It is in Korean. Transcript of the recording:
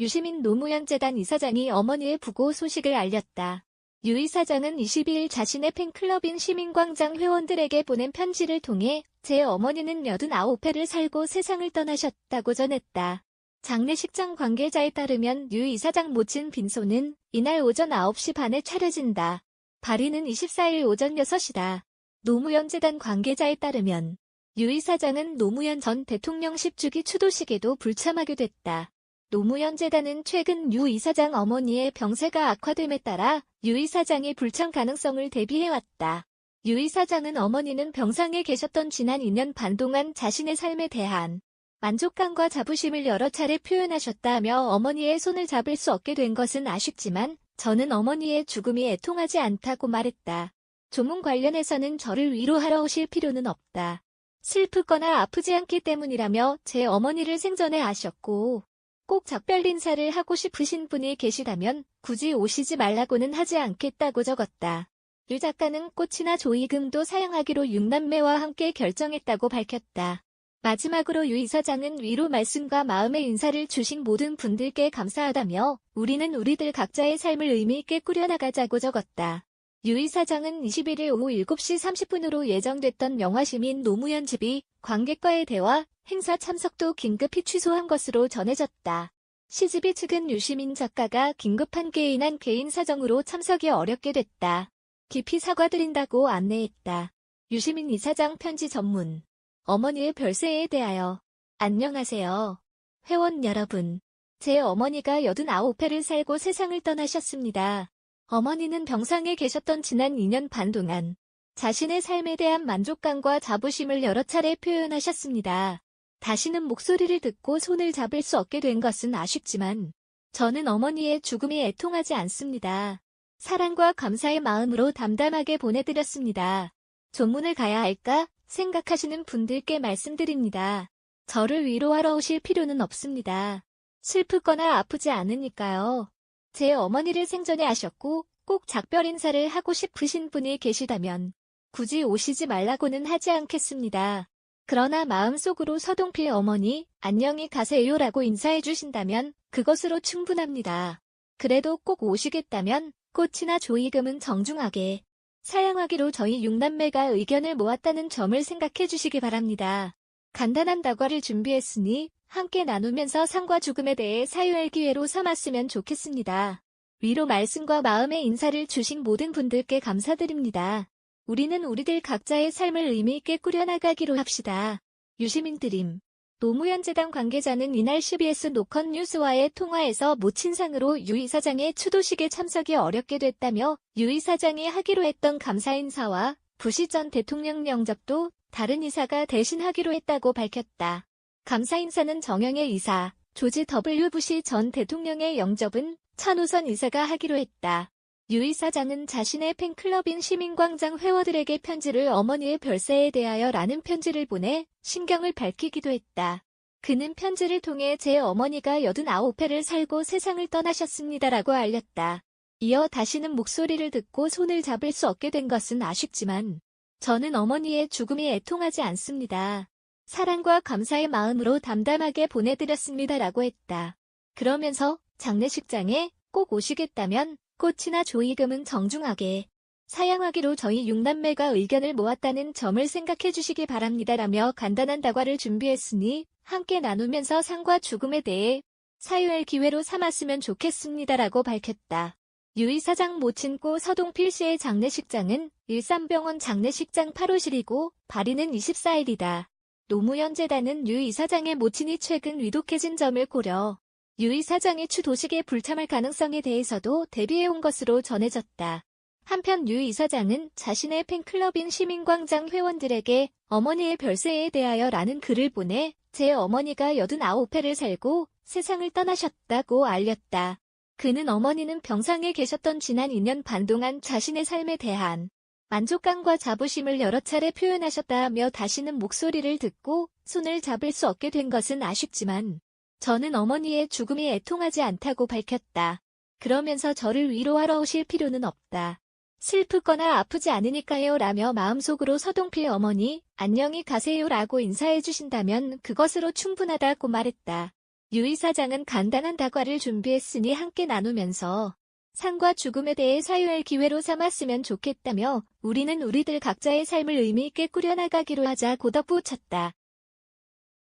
유시민 노무현 재단 이사장이 어머니의 부고 소식을 알렸다. 유 이사장은 22일 자신의 팬클럽인 시민광장 회원들에게 보낸 편지를 통해 제 어머니는 89회를 살고 세상을 떠나셨다고 전했다. 장례식장 관계자에 따르면 유 이사장 모친 빈소는 이날 오전 9시 반에 차려진다. 발인은 24일 오전 6시다. 노무현 재단 관계자에 따르면 유 이사장은 노무현 전 대통령 10주기 추도식에도 불참하게 됐다. 노무현 재단은 최근 유 이사장 어머니의 병세가 악화됨에 따라 유 이사장이 불참 가능성을 대비해왔다. 유 이사장은 어머니는 병상에 계셨던 지난 2년 반 동안 자신의 삶에 대한 만족감과 자부심을 여러 차례 표현하셨다며 어머니의 손을 잡을 수 없게 된 것은 아쉽지만 저는 어머니의 죽음이 애통하지 않다고 말했다. 조문 관련해서는 저를 위로하러 오실 필요는 없다. 슬프거나 아프지 않기 때문이라며 제 어머니를 생전에 아셨고 꼭 작별 인사를 하고 싶으신 분이 계시다면 굳이 오시지 말라고는 하지 않겠다고 적었다. 유 작가는 꽃이나 조이금도 사용하기로 육남매와 함께 결정했다고 밝혔다. 마지막으로 유 이사장은 위로 말씀과 마음의 인사를 주신 모든 분들께 감사하다며 우리는 우리들 각자의 삶을 의미 있게 꾸려나가자고 적었다. 유 이 사장은 21일 오후 7시 30분으로 예정됐던 영화시민 노무현 집이 관객과의 대화, 행사 참석도 긴급히 취소한 것으로 전해졌다. 시집이 측은 유시민 작가가 긴급한 개인한 개인 사정으로 참석이 어렵게 됐다. 깊이 사과드린다고 안내했다. 유시민 이사장 편지 전문 어머니의 별세에 대하여 안녕하세요. 회원 여러분. 제 어머니가 89회를 살고 세상을 떠나셨습니다. 어머니는 병상에 계셨던 지난 2년 반 동안 자신의 삶에 대한 만족감과 자부심을 여러 차례 표현하셨습니다. 다시는 목소리를 듣고 손을 잡을 수 없게 된 것은 아쉽지만 저는 어머니의 죽음이 애통하지 않습니다. 사랑과 감사의 마음으로 담담하게 보내드렸습니다. 조문을 가야 할까 생각하시는 분들께 말씀드립니다. 저를 위로하러 오실 필요는 없습니다. 슬프거나 아프지 않으니까요. 제 어머니를 생전에 아셨고 꼭 작별 인사를 하고 싶으신 분이 계시다면 굳이 오시지 말라고는 하지 않겠습니다. 그러나 마음속으로 서동필 어머니 안녕히 가세요라고 인사해 주신다면 그것으로 충분합니다. 그래도 꼭 오시겠다면 꽃이나 조이금은 정중하게 사양하기로 저희 6남매가 의견을 모았다는 점을 생각해 주시기 바랍니다. 간단한 다과를 준비했으니 함께 나누면서 상과 죽음에 대해 사유할 기회로 삼았으면 좋겠습니다. 위로 말씀과 마음의 인사를 주신 모든 분들께 감사드립니다. 우리는 우리들 각자의 삶을 의미 있게 꾸려나가기로 합시다. 유시민 드림 노무현 재단 관계자는 이날 CBS 노컷 뉴스와의 통화에서 모친상으로 유 이사장의 추도식에 참석이 어렵게 됐다며 유 이사장이 하기로 했던 감사 인사와 부시 전 대통령 영접도 다른 이사가 대신 하기로 했다고 밝혔다. 감사 인사는 정영애 이사, 조지 W. 부시 전 대통령의 영접은 찬우선 이사가 하기로 했다. 유 이사장은 자신의 팬클럽인 시민광장 회원들에게 편지를 어머니의 별세에 대하여 라는 편지를 보내 신경을 밝히기도 했다. 그는 편지를 통해 제 어머니가 89회를 살고 세상을 떠나셨습니다라고 알렸다. 이어 다시는 목소리를 듣고 손을 잡을 수 없게 된 것은 아쉽지만 저는 어머니의 죽음이 애통하지 않습니다. 사랑과 감사의 마음으로 담담하게 보내드렸습니다라고 했다. 그러면서 장례식장에 꼭 오시겠다면 꽃이나 조이금은 정중하게 사양하기로 저희 6남매가 의견을 모았다는 점을 생각해 주시기 바랍니다라며 간단한 다과를 준비했으니 함께 나누면서 상과 죽음에 대해 사유할 기회로 삼았으면 좋겠습니다라고 밝혔다. 유 이 사장 모친고 서동필 씨의 장례식장은 일산병원 장례식장 8호실이고 발인은 24일이다. 노무현 재단은 유 이 사장의 모친이 최근 위독해진 점을 고려 유 이 사장이 추도식에 불참할 가능성에 대해서도 대비해온 것으로 전해졌다. 한편 유 이사장은 자신의 팬클럽인 시민광장 회원들에게 어머니의 별세에 대하여 라는 글을 보내 제 어머니가 89회를 살고 세상을 떠나셨다고 알렸다. 그는 어머니는 병상에 계셨던 지난 2년 반 동안 자신의 삶에 대한 만족감과 자부심을 여러 차례 표현하셨다며 다시는 목소리를 듣고 손을 잡을 수 없게 된 것은 아쉽지만 저는 어머니의 죽음이 애통하지 않다고 밝혔다. 그러면서 저를 위로하러 오실 필요는 없다. 슬프거나 아프지 않으니까요 라며 마음속으로 서동필 어머니 안녕히 가세요 라고 인사해 주신다면 그것으로 충분하다고 말했다. 유 이 사장은 간단한 다과를 준비했으니 함께 나누면서 상과 죽음에 대해 사유할 기회로 삼았으면 좋겠다며 우리는 우리들 각자의 삶을 의미 있게 꾸려나가기로 하자 고 덧붙였다.